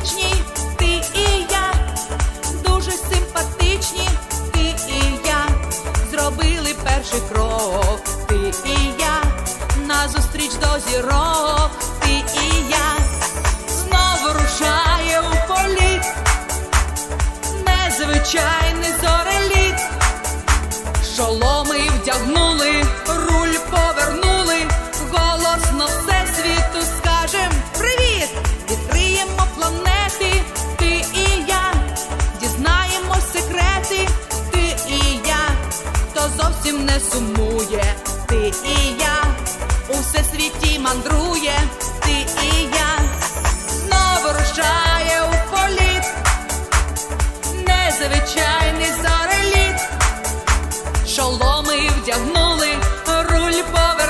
Симпатичні ти і я, дуже симпатичні ти і я, зробили перший крок, ти і я, назустріч до зірок, ти і я, знову рушає у політ, незвичайний зореліт, шоломи вдягнув. зовсім не сумує, ти і я у всесвіті мандрує, ти і я знову рушає у політ, незвичайний зареліт, шоломи вдягнули, руль повернули.